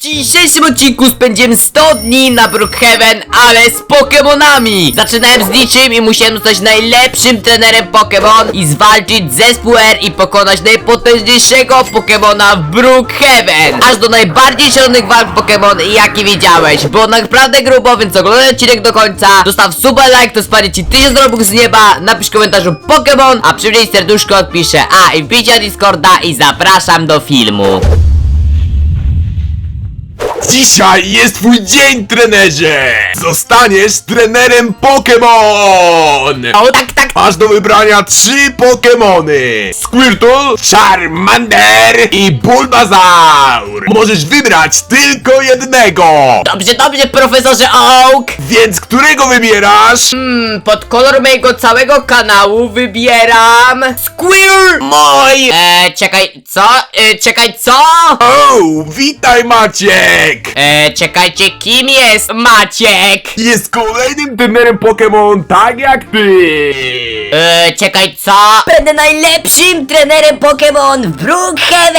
dzisiejszym odcinku spędzimy 100 dni na Brookhaven, ale z Pokemonami! Zaczynałem z niczym i musiałem zostać najlepszym trenerem Pokemon i zwalczyć zespół R i pokonać najpotężniejszego Pokemona w Brookhaven! Aż do najbardziej szalonych walk Pokemon, jakie widziałeś. Było naprawdę grubo, więc oglądaj odcinek do końca. Zostaw suba, like, to spadnie ci 1000 robux z nieba. Napisz w komentarzu Pokemon, a przy serduszko odpiszę. A, i wbijcie Discorda i zapraszam do filmu. Dzisiaj jest twój dzień, trenerze! Zostaniesz trenerem Pokémon! O, tak, tak, Masz do wybrania trzy Pokémony! Squirtle, Charmander i Bulbasaur! Możesz wybrać tylko jednego! Dobrze, dobrze, profesorze Oak! Więc którego wybierasz? Hmm, pod kolor mojego całego kanału wybieram... Squirrel! Mój! Eee, czekaj, co? Eee, czekaj, co? O, witaj Maciek! Eee, czekajcie, kim jest Maciek? Jest kolejnym trenerem Pokémon, tak jak ty! Eee, czekaj, co? Będę najlepszym trenerem Pokémon w Brookhaven!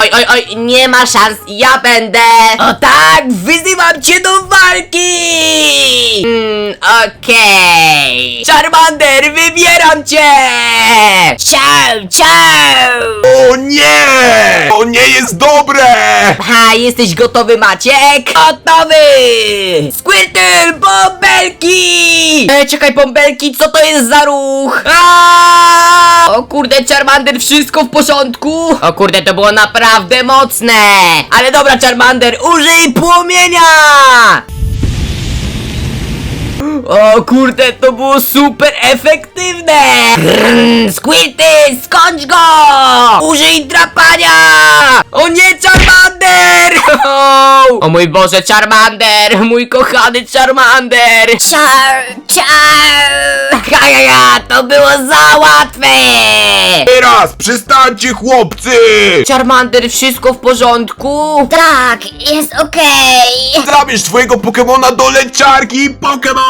Oj, oj, oj, nie ma szans, ja będę! O tak, wyzywam cię do walki! Hmm, okej... Charmander, wybieram cię! Ciao, ciao! O nie! To nie jest dobre! Ha, jesteś gotowy, Maciek? Gotowy! Squirtle, bąbelki! Ej, czekaj, bąbelki, co to jest za ruch? Aaaa! O kurde, Charmander, wszystko w porządku? O kurde, to było naprawdę mocne! Ale dobra, Charmander, użyj płomienia! O kurde, to było super efektywne! Mm, Squirty, skończ go! Użyj drapania! O nie, Charmander! O mój Boże, Charmander! Mój kochany Charmander! Ciao, ciao! Ha, ha, ha, to było za łatwe! Teraz przestańcie chłopcy! Charmander, wszystko w porządku? Tak, jest okej! Zabierz twojego Pokemona do leczarki Pokémon!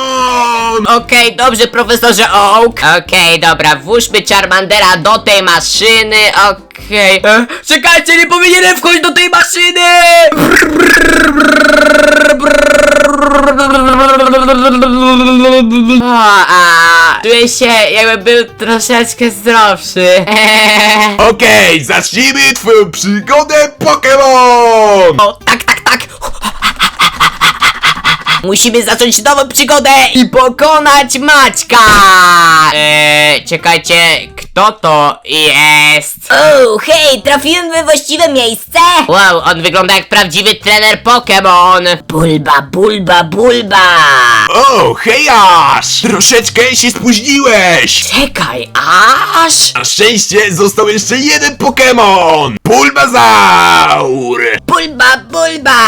Okej, dobrze, profesorze Oak. Okej, dobra, włóżmy Charmandera do tej maszyny, okej. E, Czekajcie, nie powinienem wchodzić do tej maszyny! O, a, czuję się jakby był troszeczkę zdrowszy. Okej, zacznijmy twoją przygodę Pokémon! O, tak, tak, tak! Musimy zacząć nową przygodę i pokonać Maćka! Eee, czekajcie, kto to jest? O, hej, trafiłem we właściwe miejsce? Wow, on wygląda jak prawdziwy trener Pokémon! Bulba, bulba, bulba! O, hejasz! Troszeczkę się spóźniłeś! Czekaj, aż? Na szczęście został jeszcze jeden Pokémon! Bulbasaur! Bulba, bulba!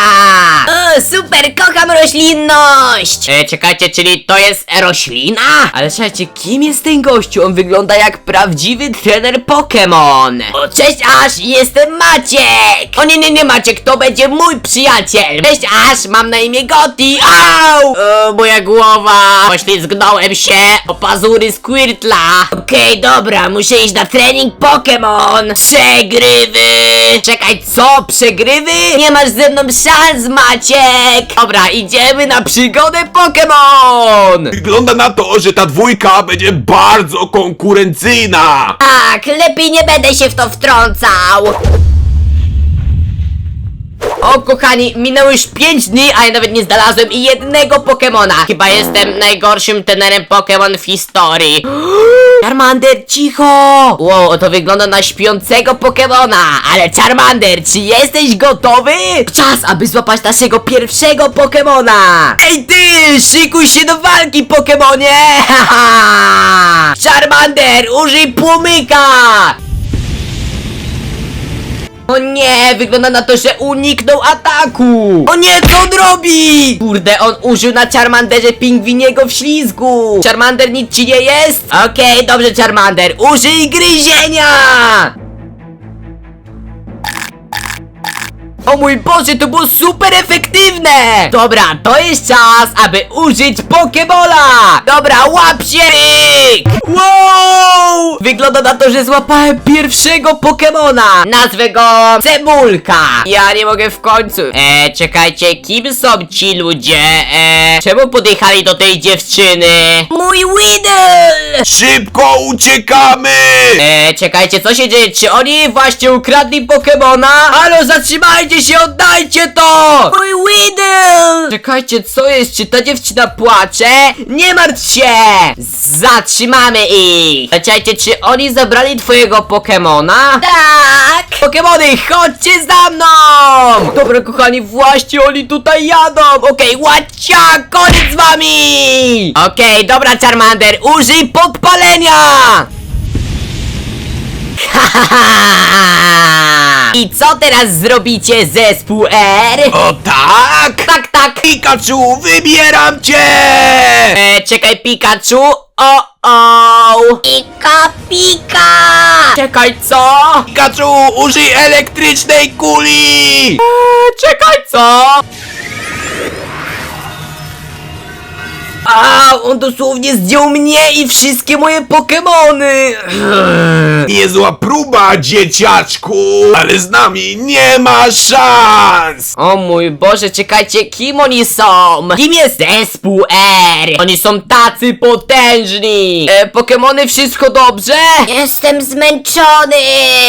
O, super, kocham roślinność! E, czekajcie, czyli to jest roślina? Ale słuchajcie, kim jest ten gościu? On wygląda jak prawdziwy trener Pokémon! O, cześć Aż, jestem Maciek! O nie, nie, nie, Maciek, to będzie mój przyjaciel! Cześć, Aż, mam na imię Goti! Au! O, moja głowa! Poślizgnąłem się o pazury Squirtla! Okej, dobra, muszę iść na trening Pokémon! Przegrywy! Czekaj, co? Przegrywy? Nie masz ze mną szans, Maciek! Dobra, idziemy na przygodę Pokémon! Wygląda na to, że ta dwójka będzie bardzo konkurencyjna! Tak, lepiej nie będę się w to wtrącał! O kochani, minęło już 5 dni, a ja nawet nie znalazłem jednego Pokemona. Chyba jestem najgorszym trenerem Pokemon w historii. Charmander, cicho! Wow, to wygląda na śpiącego Pokemona. Ale Charmander, czy jesteś gotowy? Czas, aby złapać naszego pierwszego Pokemona. Ej ty, szykuj się do walki, Pokemonie! Charmander, użyj płomyka! O nie, wygląda na to, że uniknął ataku! O nie, co on robi? Kurde, on użył na Charmanderze pingwiniego wślizgu! Charmander, nic ci nie jest? Okej, dobrze Charmander, użyj gryzienia! O mój Boże, to było super efektywne! Dobra, to jest czas, aby użyć Pokebola! Dobra, łap się! Wow! Wygląda na to, że złapałem pierwszego Pokemona! Nazwę go Cebulka! Ja nie mogę w końcu. E, czekajcie, kim są ci ludzie? E, czemu podjechali do tej dziewczyny? Mój Weedle! Szybko uciekamy! E, czekajcie, co się dzieje? Czy oni właśnie ukradli Pokemona? Halo, zatrzymajcie się, oddajcie to! Mój Weedle! Czekajcie, co jest? Czy ta dziewczyna płacze? Nie martw się! Zatrzymamy ich! Czekajcie, czy oni zabrali twojego Pokemona? Tak! Pokemony, chodźcie za mną! Dobra, kochani, właśnie oni tutaj jadą! Okej, łacia, koniec z wami! Okej, dobra, Charmander, użyj podpalenia! I co teraz zrobicie, zespół R? O tak! Tak, tak! Pikachu, wybieram cię! E, czekaj, Pikachu! O, o! Pika, pika! Czekaj, co? Pikachu, użyj elektrycznej kuli! E, czekaj, co? A, on dosłownie zdjął mnie i wszystkie moje Pokemony! Niezła próba, dzieciaczku! Ale z nami nie ma szans! O mój Boże, czekajcie, kim oni są? Kim jest zespół R? Oni są tacy potężni! E, Pokemony, wszystko dobrze? Jestem zmęczony!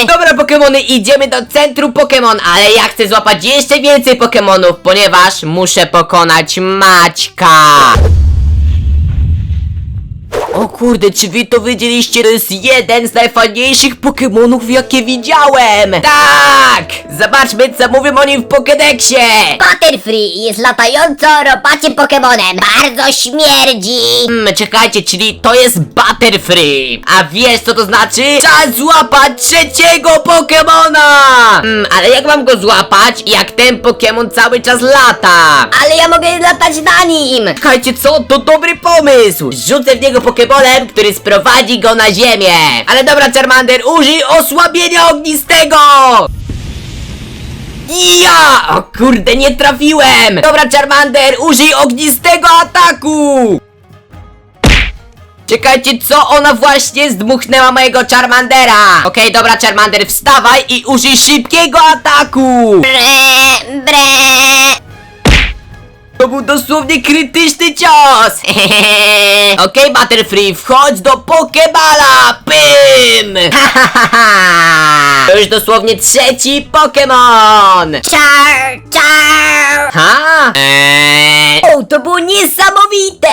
Dobra Pokemony, idziemy do centrum Pokemon, ale ja chcę złapać jeszcze więcej Pokemonów, ponieważ muszę pokonać Maćka. O kurde, czy wy to wiedzieliście? To jest jeden z najfajniejszych Pokemonów, jakie widziałem! Tak! Zobaczmy, co mówią o nim w Pokédexie! Butterfree jest latająco robaciem Pokemonem. Bardzo śmierdzi! Hmm, czekajcie, czyli to jest Butterfree. A wiesz co to znaczy? Czas złapać trzeciego Pokemona! Hmm, ale jak mam go złapać, jak ten Pokemon cały czas lata? Ale ja mogę latać na nim! Czekajcie, co? To dobry pomysł! Rzucę w niego Pokebolem, który sprowadzi go na ziemię! Ale dobra, Charmander, użyj osłabienia ognistego! Ja! O kurde, nie trafiłem! Dobra, Charmander, użyj ognistego ataku! Czekajcie, co? Ona właśnie zdmuchnęła mojego Charmandera! Okej, dobra, Charmander, wstawaj i użyj szybkiego ataku! Bre, bre! To był dosłownie krytyczny cios! Okej, Butterfree, wchodź do Pokebala! Pym! To już dosłownie trzeci Pokémon! Czar, czar! Ha? Eee... O, to było niesamowite!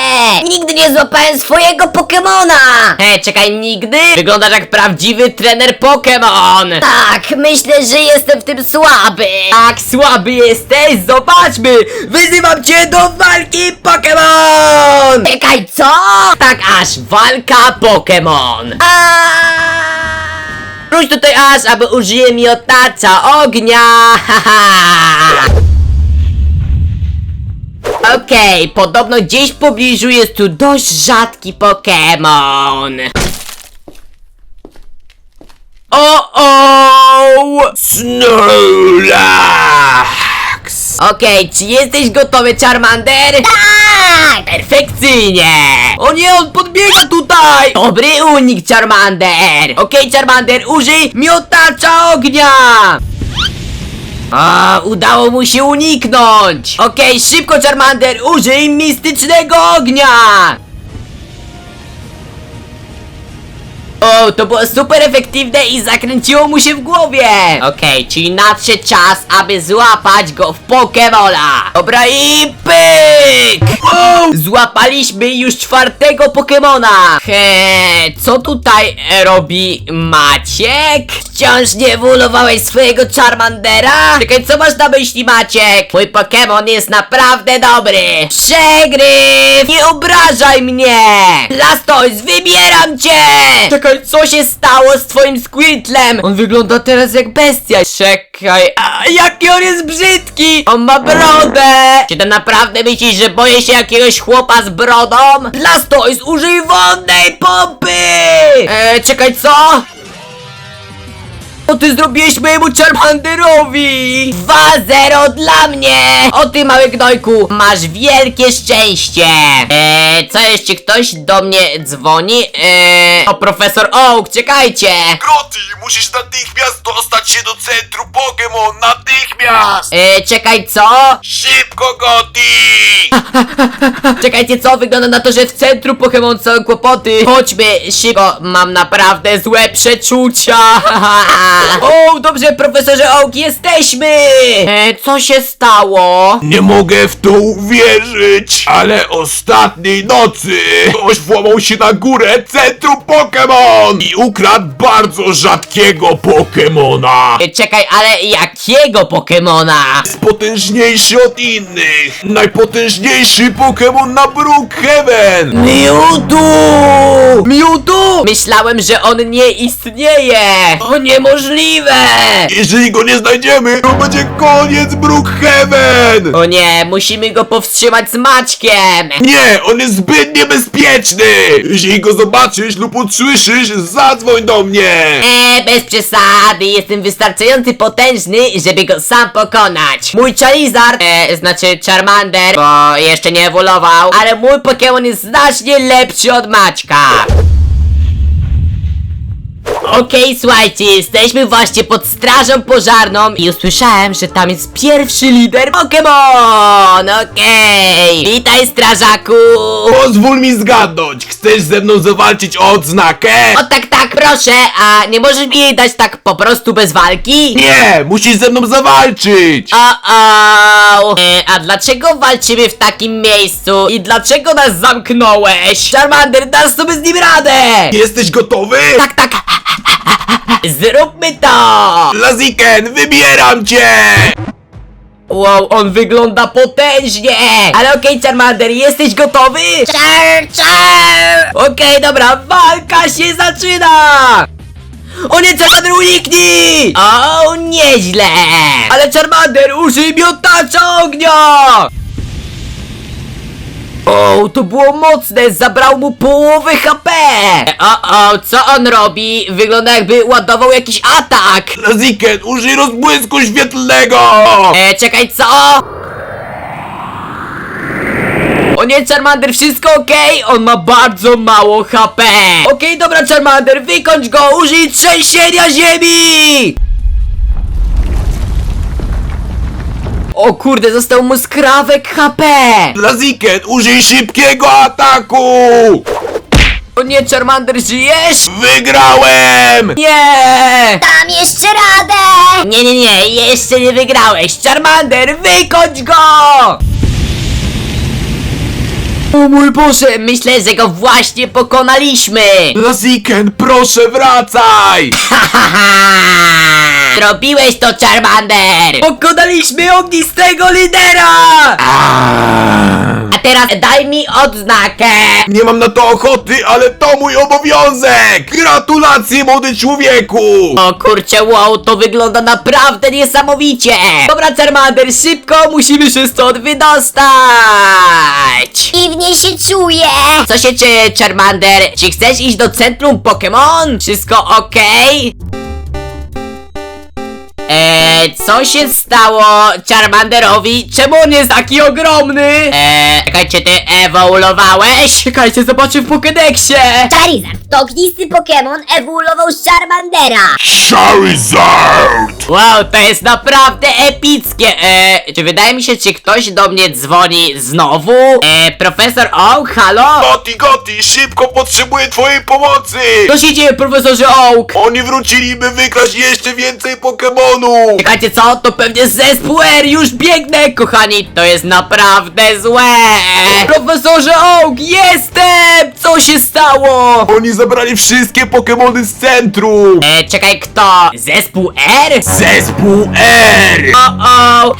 Nigdy nie złapałem swojego Pokemona! Hej, czekaj, nigdy? Wyglądasz jak prawdziwy trener Pokémon! Tak, myślę, że jestem w tym słaby. Tak słaby jesteś? Zobaczmy! Wyzywam cię do walki Pokémon! Czekaj, co? Tak aż, walka Pokémon! Wróć tutaj aż, aby użyję miotacza ognia! haha. Okej, podobno gdzieś w pobliżu jest tu dość rzadki Pokémon. O o! Okej, czy jesteś gotowy, Charmander? Tak! Perfekcyjnie! O nie, on podbiega tutaj! Dobry unik, Charmander! Okej, Charmander, użyj miotacza ognia! A, udało mu się uniknąć! Okej, szybko, Charmander, użyj mistycznego ognia! O, to było super efektywne i zakręciło mu się w głowie! Okej, czyli nadszedł czas, aby złapać go w Pokebola! Dobra i pyk! Złapaliśmy już czwartego Pokemona! He, co tutaj e, robi Maciek? Wciąż nie ewoluowałeś swojego Charmandera? Czekaj, co masz na myśli Maciek? Mój Pokemon jest naprawdę dobry! Przegryw! Nie obrażaj mnie! Blastoise, wybieram cię! Czekaj, co się stało z twoim Squirtlem? On wygląda teraz jak bestia. Czekaj, a jaki on jest brzydki! On ma brodę! Czy to naprawdę myślisz, że boję się jakiegoś chłopa z brodą? Blastoise, użyj wodnej pompy! Eee, czekaj, co? O ty zrobiłeś mojemu Charmanderowi! 2-0 dla mnie! O ty mały gnojku, masz wielkie szczęście! Eee, co jeszcze ktoś do mnie dzwoni? Eee, o profesor Oak, czekajcie! Gotti, musisz natychmiast dostać się do centrum Pokémon! Natychmiast! Eee, czekaj, co? Szybko, Gotti! Czekajcie, co? Wygląda na to, że w centrum Pokémon są kłopoty. Chodźmy szybko, mam naprawdę złe przeczucia. o, dobrze, profesorze Oak, jesteśmy! E, co się stało? Nie mogę w to uwierzyć, ale ostatniej nocy ktoś włamał się na górę centrum Pokémon i ukradł bardzo rzadkiego Pokémona. E, czekaj, ale jakiego Pokemona? Jest potężniejszy od innych. Najpotężniejszy Pokémon na Brookhaven. Mewtwo! Mewtwo! Myślałem, że on nie istnieje! To niemożliwe! Jeżeli go nie znajdziemy, to będzie koniec Brookhaven. O nie, musimy go powstrzymać z Maćkiem! Nie, on jest zbyt niebezpieczny! Jeśli go zobaczysz lub usłyszysz, zadzwoń do mnie! Eee, bez przesady, jestem wystarczający potężny, żeby go sam pokonać. Mój Charizard, e, znaczy Charmander, bo jeszcze nie ewoluował, ale mój Pokémon jest znacznie lepszy od Maćka. Okej, słuchajcie, jesteśmy właśnie pod strażą pożarną i usłyszałem, że tam jest pierwszy lider Pokémon! Okej! Witaj, strażaku! Pozwól mi zgadnąć, chcesz ze mną zawalczyć o odznakę? O tak, tak, proszę, a nie możesz mi jej dać tak po prostu bez walki? Nie, musisz ze mną zawalczyć! O-o! E, a dlaczego walczymy w takim miejscu? I dlaczego nas zamknąłeś? Charmander, dasz sobie z nim radę! Jesteś gotowy? Tak, tak! Zróbmy to! Laziken, wybieram cię! Wow, on wygląda potężnie! Ale okej, Charmander, jesteś gotowy? Czar, czar! Okej, dobra, walka się zaczyna! O nie, Charmander, uniknij! O, nieźle! Ale Charmander, użyj miotacza ognia! O, to było mocne, zabrał mu połowę HP! O, o, co on robi? Wygląda jakby ładował jakiś atak! Laziken, użyj rozbłysku świetlnego! E, czekaj, co? O nie, Charmander, wszystko okej? On ma bardzo mało HP. Okej, dobra, Charmander, wykończ go, użyj trzęsienia ziemi! O kurde, został mu skrawek HP! Laziken, użyj szybkiego ataku! O nie, Charmander, żyjesz? Wygrałem! Nie! Dam jeszcze radę! Nie, nie, nie, jeszcze nie wygrałeś! Charmander, wykończ go! O mój Boże, myślę, że go właśnie pokonaliśmy! Laziken, proszę wracaj! Zrobiłeś to, Charmander! Pokonaliśmy ognistego lidera! A teraz daj mi odznakę! Nie mam na to ochoty, ale to mój obowiązek! Gratulacje, młody człowieku! O kurczę, wow, to wygląda naprawdę niesamowicie! Dobra, Charmander, szybko musimy się stąd wydostać! Dziwnie się czuję! Co się dzieje, Charmander? Czy chcesz iść do centrum Pokémon? Wszystko okej? Eee, co się stało Charmanderowi? Czemu on jest taki ogromny? Eee, czekajcie, ty ewoluowałeś? Czekajcie, zobaczę w Pokédexie! Charizard to ognisty Pokémon ewoluował z Charmandera! Charizard! Wow, to jest naprawdę epickie! Eee, czy wydaje mi się, czy ktoś do mnie dzwoni znowu? Eee, profesor Oak, halo? Goti, Goti, szybko potrzebuję twojej pomocy! Co się dzieje, profesorze Oak? Oni wrócili, by wykraść jeszcze więcej Pokemonów! Czekajcie, co? To pewnie zespół R, już biegnę, kochani, to jest naprawdę złe! Profesorze Oak, jestem! Co się stało? Oni zabrali wszystkie Pokemony z centrum! E, czekaj, kto? Zespół R? Zespół R! O, o!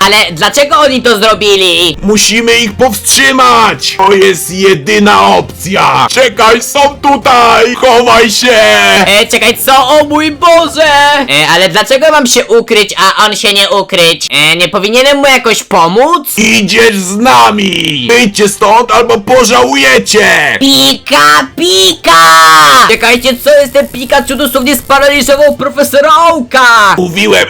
Ale dlaczego oni to zrobili? Musimy ich powstrzymać! To jest jedyna opcja! Czekaj, są tutaj! Chowaj się! E, czekaj, co? O mój Boże! E, ale dlaczego mam się ukryć, a on się nie ukryć? E, nie powinienem mu jakoś pomóc? Idziesz z nami! Wyjdźcie stąd albo pożałujecie! Pika, pika! Czekajcie, co jest ten Pikachu dosłownie sparaliżował profesora Ołka! Mówiłem,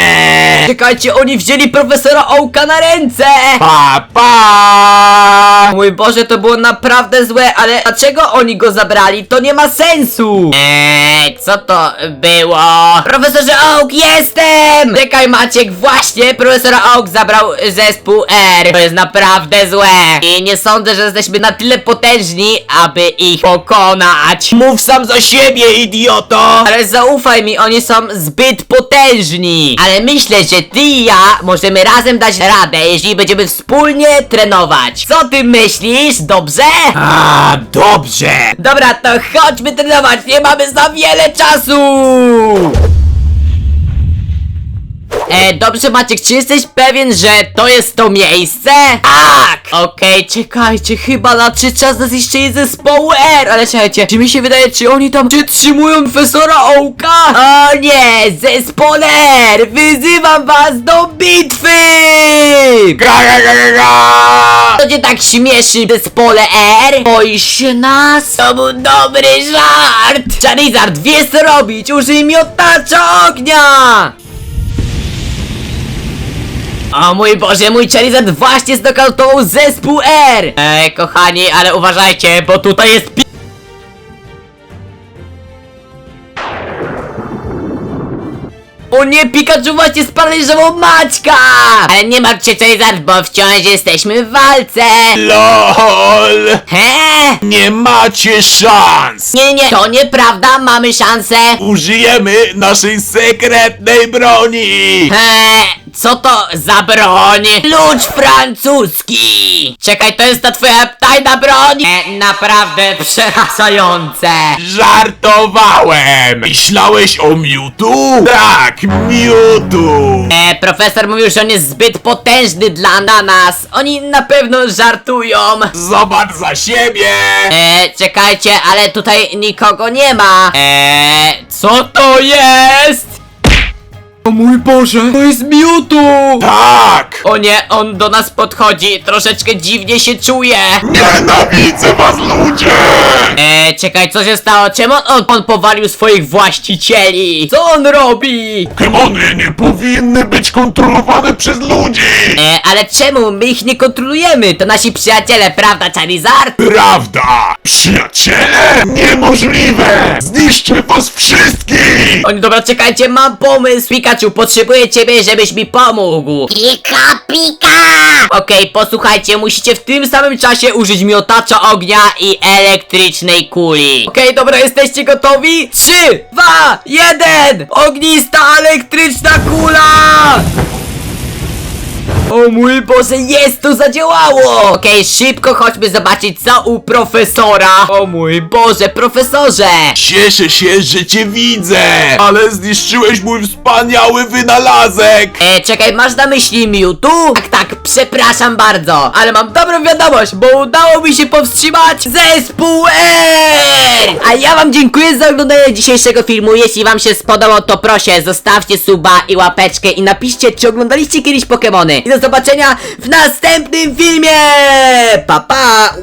Czekajcie, oni wzięli profesora Ołka na ręce! pa pa! Mój Boże, to było naprawdę złe, ale dlaczego oni go zabrali? To nie ma sensu! Eee, co to było? Profesorze Oak, jestem! Czekaj Maciek, właśnie profesora Oak zabrał zespół R. To jest naprawdę złe. I nie sądzę, że jesteśmy na tyle potężni, aby ich pokonać. Mów sam za siebie, idioto! Ale zaufaj mi, oni są zbyt potężni. Ale myślę, że ty i ja możemy razem dać radę, jeśli będziemy wspólnie trenować. Co ty myślisz? Dobrze? A, dobrze! Dobra, to chodźmy trenować, nie mamy za wiele Tchau! E, dobrze Maciek, czy jesteś pewien, że to jest to miejsce? Tak! Okej, czekajcie, chyba nadszedł czas na zniszczenie zespołu R, ale czekajcie, czy mi się wydaje, czy oni tam przytrzymują profesora Ołka? O nie, zespole R, wyzywam was do bitwy! Ga, ga, ga, ga, ga! Co cię tak śmieszy, zespole R? Boisz się nas? To był dobry żart! Charizard, wiesz co robić! Użyj miotacza ognia! O mój Boże, mój Charizard właśnie znokautował zespół R! Ej, kochani, ale uważajcie, bo tutaj jest pi... O nie, Pikachu właśnie sparaliżował Maćka! Ale nie martw się, Charizard, bo wciąż jesteśmy w walce! LOL! He? Nie macie szans! Nie, nie, to nieprawda, mamy szansę! Użyjemy naszej sekretnej broni! He, co to za broń? Klucz francuski! Czekaj, to jest ta twoja tajna broń? E, naprawdę przerażające! Żartowałem! Myślałeś o Mewtwo? Tak, Mewtwo! E, profesor mówił, że on jest zbyt potężny dla na nas. Oni na pewno żartują. Zobacz za siebie! E, czekajcie, ale tutaj nikogo nie ma. E, co to jest? O mój Boże, to jest Mewtwo! Tak! O nie, on do nas podchodzi, troszeczkę dziwnie się czuje. Nienawidzę was ludzie! E, czekaj, co się stało? Czemu on, on powalił swoich właścicieli? Co on robi? Demony nie powinny być kontrolowane przez ludzi! E, ale czemu? My ich nie kontrolujemy, to nasi przyjaciele, prawda, Charizard? Prawda! Przyjaciele? Niemożliwe! Zniszczę was wszystkich! Oni, dobra, czekajcie, mam pomysł! Pikachu, potrzebuję ciebie, żebyś mi pomógł! Pika, pika! Okej, posłuchajcie, musicie w tym samym czasie użyć miotacza ognia i elektrycznej kuli. Okej, dobra, jesteście gotowi? 3, 2, 1! Ognista elektryczna kula! O mój Boże, jest to zadziałało! Okej, szybko chodźmy zobaczyć co u profesora. O mój Boże, profesorze! Cieszę się, że cię widzę! Ale zniszczyłeś mój wspaniały wynalazek! E, czekaj, masz na myśli Mewtwo? Tak, tak, przepraszam bardzo, ale mam dobrą wiadomość, bo udało mi się powstrzymać zespół R! A ja wam dziękuję za oglądanie dzisiejszego filmu, jeśli wam się spodobał, to proszę, zostawcie suba i łapeczkę i napiszcie, czy oglądaliście kiedyś Pokemony. I do zobaczenia w następnym filmie! Pa, pa!